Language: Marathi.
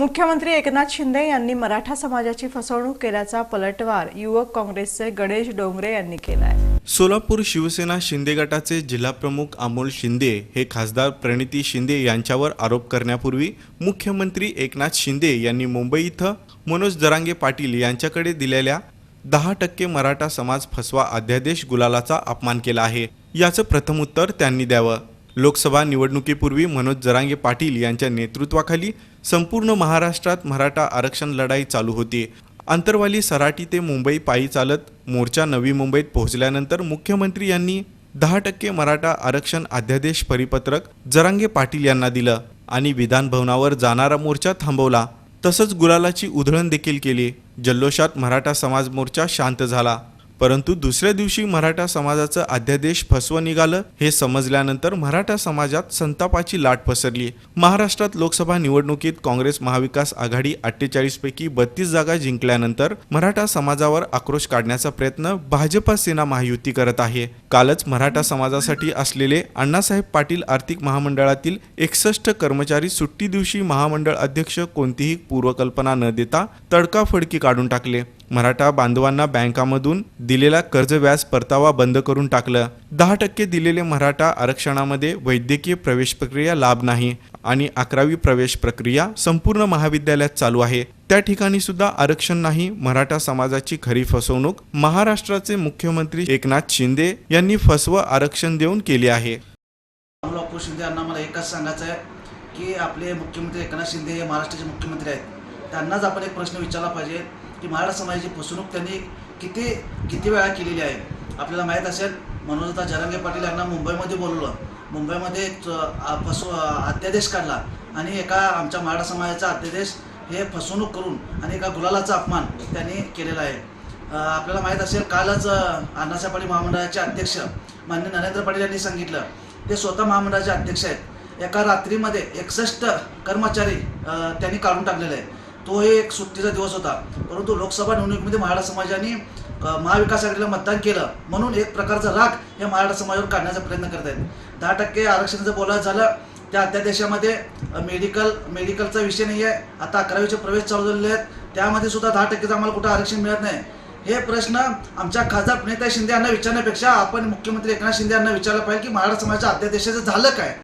मुख्यमंत्री एकनाथ शिंदे यांनी मराठा समाजाची फसवणूक केल्याचा पलटवार युवक काँग्रेसचे गणेश डोंगरे यांनी केला आहे सोलापूर शिवसेना शिंदे गटाचे जिल्हाप्रमुख अमोल शिंदे हे खासदार प्रणिती शिंदे यांच्यावर आरोप करण्यापूर्वी मुख्यमंत्री एकनाथ शिंदे यांनी मुंबई इथं मनोज दरांगे पाटील यांच्याकडे दिलेल्या दहा टक्के मराठा समाज फसवा अध्यादेश गुलालाचा अपमान केला आहे. याचं प्रथम उत्तर त्यांनी द्यावं. लोकसभा निवडणुकीपूर्वी मनोज जरांगे पाटील यांच्या नेतृत्वाखाली संपूर्ण महाराष्ट्रात मराठा आरक्षण लढाई चालू होती. आंतरवाली सराटी ते मुंबई पायी चालत मोर्चा नवी मुंबईत पोहोचल्यानंतर मुख्यमंत्री यांनी दहा टक्के मराठा आरक्षण अध्यादेश परिपत्रक जरांगे पाटील यांना दिलं आणि विधानभवनावर जाणारा मोर्चा थांबवला. तसंच गुलालाची उधळण देखील केली. जल्लोषात मराठा समाज मोर्चा शांत झाला. परंतु दुसऱ्या दिवशी मराठा समाजाचं अध्यादेश फसवं निघालं हे समजल्यानंतर मराठा समाजात संतापाची लाट पसरली. महाराष्ट्रात लोकसभा निवडणुकीत काँग्रेस महाविकास आघाडी अठ्ठेचाळीस पैकी बत्तीस जागा जिंकल्यानंतर मराठा समाजावर आक्रोश काढण्याचा प्रयत्न भाजपा सेना महायुती करत आहे. कालच मराठा समाजासाठी असलेले अण्णासाहेब पाटील आर्थिक महामंडळातील एकसष्ट कर्मचारी सुट्टी दिवशी महामंडळ अध्यक्ष कोणतीही पूर्वकल्पना न देता तडकाफडकी काढून टाकले. मराठा बांधवांना बँकामधून दिलेला कर्ज व्याज परतावा बंद करून टाकलं. दहा टक्के दिलेले मराठा आरक्षणामध्ये वैद्यकीय प्रवेश प्रक्रिया लाभ नाही आणि अकरावी प्रवेश प्रक्रिया संपूर्ण महाविद्यालयात चालू आहे. त्या ठिकाणी सुद्धा आरक्षण नाही मराठा समाजाची खरी फसवणूक महाराष्ट्राचे मुख्यमंत्री एकनाथ शिंदे यांनी फसव आरक्षण देऊन केली आहे. मला एकच सांगायचं आहे की आपले मुख्यमंत्री एकनाथ शिंदे हे महाराष्ट्राचे मुख्यमंत्री आहेत. त्यांनाच आपण एक प्रश्न विचारला पाहिजे. की मराठा समाजाची फसवणूक त्यांनी किती किती वेळा केलेली आहे? आपल्याला माहीत असेल मनोजता जरांगे पाटील यांना मुंबईमध्ये बोलवलं. मुंबईमध्ये फसू फसव अध्यादेश काढला. आणि एका आमच्या मराठा समाजाचा अध्यादेश हे फसवणूक करून आणि एका गुलालाचा अपमान त्यांनी केलेला आहे. आपल्याला माहीत असेल कालच अण्णासाहेब पाटील महामंडळाचे अध्यक्ष मान्य नरेंद्र पाटील यांनी सांगितलं. ते स्वतः महामंडळाचे अध्यक्ष आहेत. एका रात्रीमध्ये एकसष्ट कर्मचारी त्यांनी काढून टाकलेले आहे तो हे एक सुट्टीचा दिवस होता. परंतु लोकसभा निवडणुकीमध्ये मराठा समाजाने महाविकास आघाडीला मतदान केलं. म्हणून एक प्रकारचा राग या मराठा समाजावर काढण्याचा प्रयत्न करत आहेत दहा टक्के आरक्षणाचं बोलायचं झालं त्या अध्यादेशामध्ये मेडिकल मेडिकलचा विषय नाही आहे आता अकरावीचे प्रवेश चालू झालेले आहेत. त्यामध्ये सुद्धा दहा टक्केचं आम्हाला कुठं आरक्षण मिळत नाही. हे प्रश्न आमच्या खासदार प्रणिता शिंदे यांना विचारण्यापेक्षा आपण मुख्यमंत्री एकनाथ शिंदे यांना विचारलं पाहिजे की मराठा समाजाच्या अध्यादेशाचं झालं काय?